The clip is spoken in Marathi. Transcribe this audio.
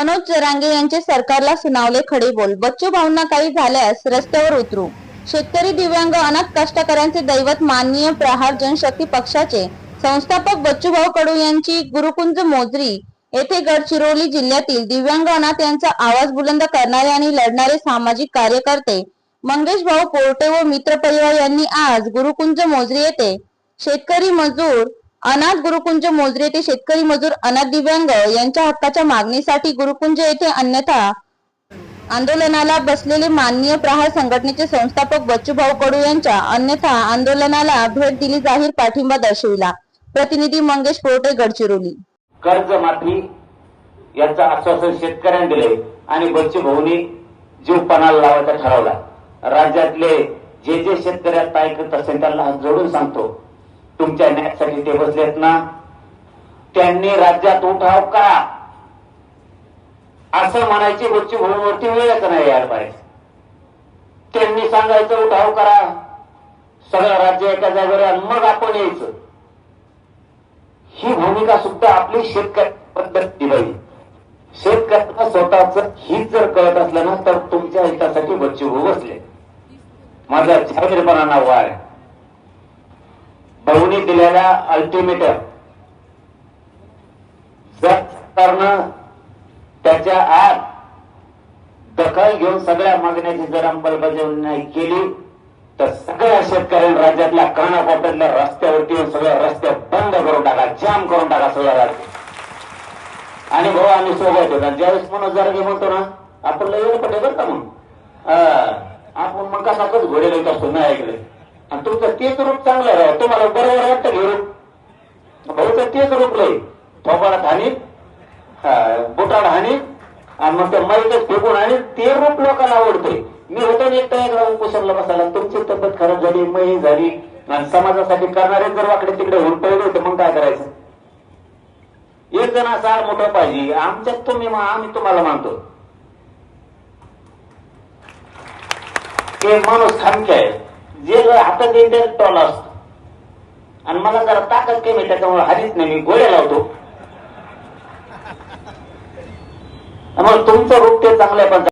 मनोज जरांगे यांचे सरकारला सुनावले खडे बोल. बच्चू भाऊंना काही झाल्यास रस्त्यावर उतरू. शेतकरी दिव्यांग अनाथ कष्टकऱ्यांचे दैवत माननीय प्रहार जनशक्ती पक्षाचे संस्थापक बच्चूभाऊ कडू यांची गुरुकुंज मोजरी येथे गडचिरोली जिल्ह्यातील दिव्यांग अनाथ यांचा आवाज बुलंद करणारे आणि लढणारे सामाजिक कार्यकर्ते मंगेश भाऊ पोर्टे व मित्र परिवार यांनी आज गुरुकुंज मोजरी येथे शेतकरी मजूर अनाथ गुरुकुंज मोजरे येथे शेतकरी मजूर अनाथ दिव्यांग यांच्या हक्काच्या मागणीसाठी गुरुकुंज येथे अन्यथा आंदोलनाला बसलेले माननीय प्रहार संघटनेचे संस्थापक बच्चूभाऊ कडू यांच्या अन्यथा आंदोलनाला भेट दिली जाहीर पाठिंबा दर्शविला. प्रतिनिधी मंगेश पोटे गडचिरोली. कर्ज माफी याचं आश्वासन शेतकऱ्यांनी दिले आणि बच्चू भाऊनी जीव पणाला लावायचा ठरवला. राज्यातले जे जे शेतकरी आता ऐकत असेल त्यांना हात जोडून सांगतो. तुमच्या न्यायासाठी ते बसलेत ना? त्यांनी राज्यात उठाव करा असं म्हणायची रोजची भूमीवरती वेळच नाही यायला पाहिजे त्यांनी सांगायचं उठाव करा. सगळं राज्य एका जागेवर आणि मग आपण यायचं. ही भूमिका सुद्धा आपली शेतकरी पद्धती पाहिजे शेतकऱ्यांना स्वतःच हित जर कळत असलं ना तर तुमच्या हितासाठी बच्चू बसले. माझा जाहीरपणा नाव आहे. भाऊनी दिलेला अल्टिमेटम जर सरकारनं त्याच्या आत दखल घेऊन सगळ्या मागण्याची जर अंमलबजावणी नाही केली तर सगळ्या शेतकऱ्यांनी राज्यातल्या कर्णाकोपऱ्यातल्या रस्त्यावरती येऊन सगळ्या रस्ते बंद करून टाका जाम करून टाका सगळं राज्य. आणि भाऊ आम्ही सोबत होता. ज्यावेळेस म्हणून जर घे म्हणतो ना आपण लय पटे बरं का मग आपण मग कसाकच घोडे लिहित असतो ना ऐकले. आणि तुमचं तेच रूप चांगलं राहा तुम्हाला बरोबर वाटतं हे रूप. भाऊचं तेच रूप लय थोपाडात हानी बुटाड हानी आणि मग त्या माईकच फेकून आणि ते रूप लोकांना आवडते मी होतो एक तयार एकदा उपोषणला बसायला तुमची तब्येत खराब झाली मही झाली आणि समाजासाठी करणारे जर वाकडे तिकडे होऊन पडले होते मग काय करायचं? एक जण असा मोठा पाहिजे. आमच्यात तुम्ही आम्ही तुम्हाला मानतो. ते माणूस थांबके आहे जे हातात येईल ते टॉला असतो. आणि मला जरा ताकद कमी त्याच्यामुळे हरीच नाही मी गोळ्या लावतो. मग तुमचं रूप ते चांगलं आहे पण